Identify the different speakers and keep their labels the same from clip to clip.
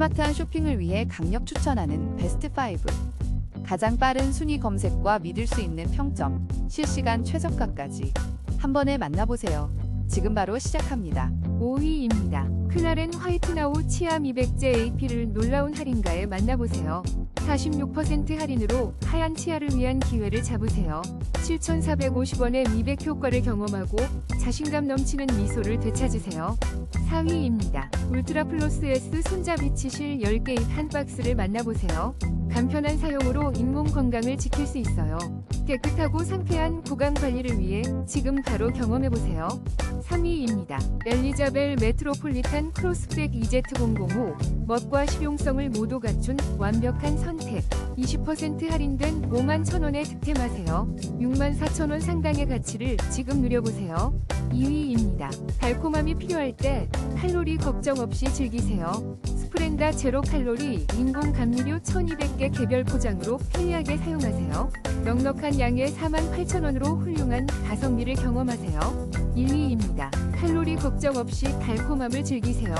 Speaker 1: 스마트한 쇼핑을 위해 강력 추천하는 베스트 5. 가장 빠른 순위 검색과 믿을 수 있는 평점, 실시간 최저가까지 한 번에 만나보세요. 지금 바로 시작합니다.
Speaker 2: 5위입니다. 클라렌 화이트나우 치아 미백제 AP를 놀라운 할인가에 만나보세요. 46% 할인으로 하얀 치아를 위한 기회를 잡으세요. 7,450원의 미백 효과를 경험하고 자신감 넘치는 미소를 되찾으세요. 4위입니다. 울트라 플러스 S 손잡이 치실 10개 한 박스를 만나보세요. 간편한 사용으로 잇몸 건강을 지킬 수 있어요. 깨끗하고 상쾌한 구강 관리를 위해 지금 바로 경험해보세요. 3위입니다. 엘리자벨 메트로폴리탄 크로스백 EZ005 멋과 실용성을 모두 갖춘 완벽한 선택 20% 할인된 5만 1천원에 득템하세요 6만 4천원 상당의 가치를 지금 누려보세요 2위입니다. 달콤함이 필요할 때 칼로리 걱정 없이 즐기세요 스프렌다 제로 칼로리 인공 감미료 1200개 개별 포장으로 편리하게 사용하세요 넉넉한 양의 4만 8천원으로 훌륭한 가성비를 경험하세요 1위입니다. 칼로리 걱정 없이 달콤함을 즐기세요.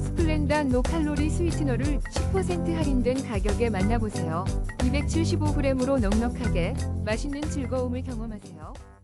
Speaker 2: 스플렌다 노칼로리 스위트너를 10% 할인된 가격에 만나보세요. 275g으로 넉넉하게 맛있는 즐거움을 경험하세요.